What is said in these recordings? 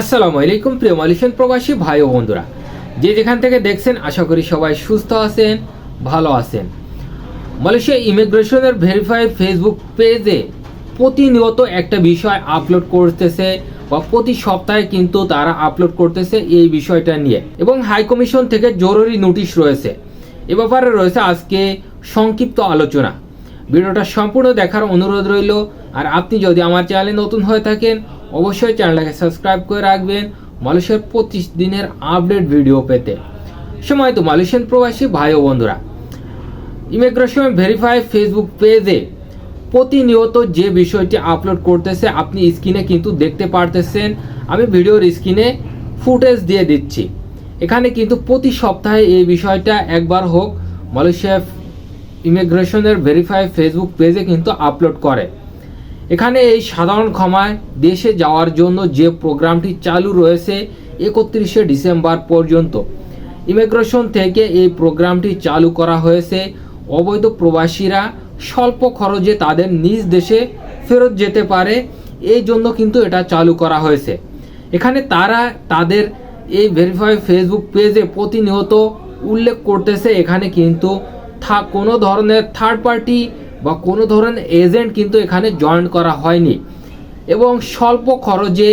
আসসালামু আলাইকুম প্রিয় মালয়েশিয়ান প্রবাসী ভাই ও বন্ধুরা। যে যেখান থেকে দেখছেন, আশা করি সবাই সুস্থ আছেন, ভালো আছেন। মালয়েশিয়া ইমিগ্রেশনের ভেরিফাই ফেসবুক পেজে প্রতিনিয়ত একটা বিষয় আপলোড করতেছে বা প্রতি সপ্তাহে কিন্তু তারা আপলোড করতেছে এই বিষয়টা নিয়ে। এবং হাই কমিশন থেকে জরুরি নোটিশ রয়েছে। এ ব্যাপারে রয়েছে আজকে সংক্ষিপ্ত আলোচনা। ভিডিওটা সম্পূর্ণ দেখার অনুরোধ রইল। আর আপনি যদি আমার চ্যানেলে নতুন হয়ে থাকেন অবশ্যই চ্যানেলটাকে সাবস্ক্রাইব করে রাখবেন মালয়েশিয়ার পঁচিশ দিনের আপডেট ভিডিও পেতে। সময় তো মালয়েশিয়ান প্রবাসী ভাই ও বন্ধুরা, ইমিগ্রেশন ভেরিফাই ফেসবুক পেজে প্রতিনিয়ত যে বিষয়টি আপলোড করতেছে, আপনি স্ক্রিনে কিন্তু দেখতে পারতেছেন। আমি ভিডিওর স্ক্রিনে ফুটেজ দিয়ে দিচ্ছি। এখানে কিন্তু প্রতি সপ্তাহে এই বিষয়টা একবার হোক মালয়েশিয়া ইমিগ্রেশনের ভেরিফাই ফেসবুক পেজে কিন্তু আপলোড করে। এখানে এই সাধারণ ক্ষমায় দেশে যাওয়ার জন্য যে প্রোগ্রামটি চালু রয়েছে একত্রিশে ডিসেম্বর পর্যন্ত। ইমিগ্রেশন থেকে এই প্রোগ্রামটি চালু করা হয়েছে। অবৈধ প্রবাসীরা স্বল্প খরচে তাদের নিজ দেশে ফেরত যেতে পারে। এই জন্য কিন্তু এটা চালু করা হয়েছে। এখানে তারা তাদের এই ভেরিফাই ফেসবুক পেজে প্রতিনিয়ত উল্লেখ করতেছে। এখানে কিন্তু থা কোনো ধরনের থার্ড পার্টি বা কোনো ধরনের এজেন্ট কিন্তু এখানে জয়েন করা হয়নি। এবং স্বল্প খরচে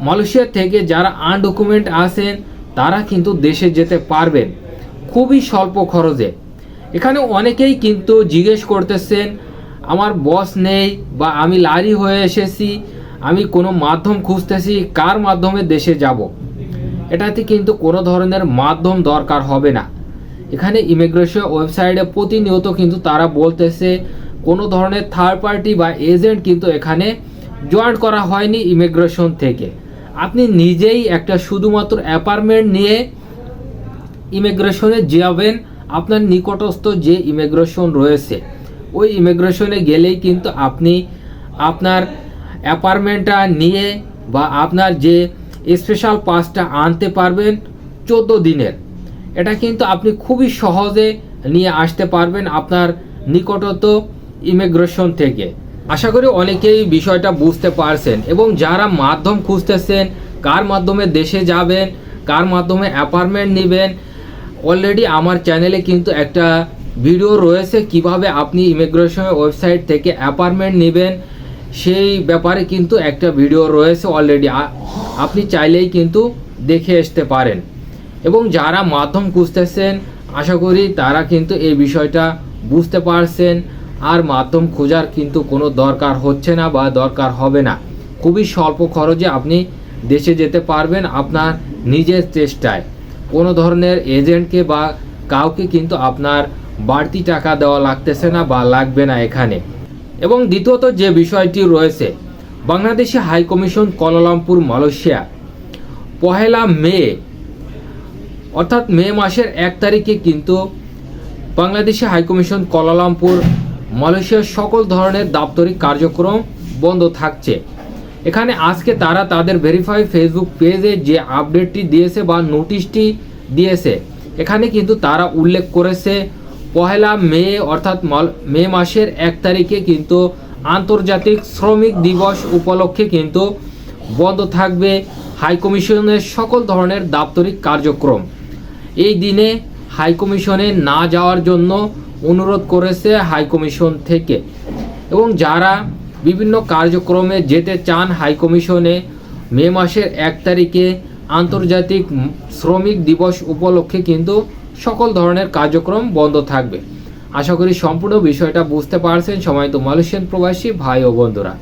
মালয়েশিয়া থেকে যারা আনডকুমেন্ট আসেন তারা কিন্তু দেশে যেতে পারবেন। খুবই স্বল্প খরচে। এখানে অনেকেই কিন্তু জিজ্ঞেস করতেছেন, আমার বস নেই বা আমি লারি হয়ে এসেছি, আমি কোনো মাধ্যম খুঁজতেছি, কার মাধ্যমে দেশে যাব? এটাতে কিন্তু কোনো ধরনের মাধ্যম দরকার হবে না। এখানে ইমিগ্রেশন ওয়েবসাইটে প্রতিনিয়ত কিন্তু তারা বলতেছে, কোনো ধরনের থার্ড পার্টি বা এজেন্ট কিন্তু এখানে জয়েন করা হয়নি ইমিগ্রেশন থেকে। আপনি নিজেই একটা শুধুমাত্র অ্যাপার্টমেন্ট নিয়ে ইমিগ্রেশনে যাবেন, আপনার নিকটস্থ যে ইমিগ্রেশন রয়েছে। ওই ইমিগ্রেশনে গেলেই কিন্তু আপনি আপনার অ্যাপার্টমেন্টটা নিয়ে বা আপনার যে স্পেশাল পাসটা আনতে পারবেন চোদ্দ দিনের। এটা কিন্তু আপনি খুবই সহজে নিয়ে আসতে পারবেন আপনার নিকটত ইমিগ্রেশন থেকে। আশা করি অনেকেই বিষয়টা বুঝতে পারছেন এবং যারা মাধ্যম খুঁজতেছেন, কার মাধ্যমে দেশে যাবেন, কার মাধ্যমে অ্যাপার্টমেন্ট নেবেন অলরেডি আমার চ্যানেলে কিন্তু একটা ভিডিও রয়েছে কীভাবে আপনি ইমিগ্রেশন ওয়েবসাইট থেকে অ্যাপার্টমেন্ট নেবেন। সেই ব্যাপারে কিন্তু একটা ভিডিও রয়েছে অলরেডি আপনি চাইলেই কিন্তু দেখে আসতে পারেন। এবং যারা মাধ্যম খুঁজতেছেন, আশা করি তারা কিন্তু এই বিষয়টা বুঝতে পারছেন। আর মাধ্যম খোঁজার কিন্তু কোনো দরকার হচ্ছে না বা দরকার হবে না। খুবই স্বল্প খরচে আপনি দেশে যেতে পারবেন আপনার নিজের চেষ্টায়। কোনো ধরনের এজেন্টকে বা কাউকে কিন্তু আপনার বাড়তি টাকা দেওয়া লাগতেছে না বা লাগবে না এখানে। এবং দ্বিতীয়ত যে বিষয়টি রয়েছে, Bangladeshi high commission Kuala Lumpur, Malaysia. পহেলা মে অর্থাৎ মে মাসের এক তারিখে কিন্তু বাংলাদেশি হাইকমিশন কলালামপুর মালয়েশিয়ার সকল ধরনের দাপ্তরিক কার্যক্রম বন্ধ থাকছে। এখানে আজকে তারা তাদের ভেরিফাই ফেসবুক পেজে যে আপডেটটি দিয়েছে বা নোটিশটি দিয়েছে, এখানে কিন্তু তারা উল্লেখ করেছে, পহেলা মে অর্থাৎ মে মাসের এক তারিখে কিন্তু আন্তর্জাতিক শ্রমিক দিবস উপলক্ষে কিন্তু বন্ধ থাকবে হাইকমিশনের সকল ধরনের দাপ্তরিক কার্যক্রম। এই দিনে হাইকমিশনে না যাওয়ার জন্য অনুরোধ করেছে হাইকমিশন থেকে। এবং যারা বিভিন্ন কার্যক্রমে যেতে চান হাইকমিশনে মে মাসের এক তারিখে আন্তর্জাতিক শ্রমিক দিবস উপলক্ষে কিন্তু সকল ধরনের কার্যক্রম বন্ধ থাকবে। আশা করি সম্পূর্ণ বিষয়টা বুঝতে পারছেন সময় তো মালয়েশিয়ান প্রবাসী ভাই ও বন্ধুরা।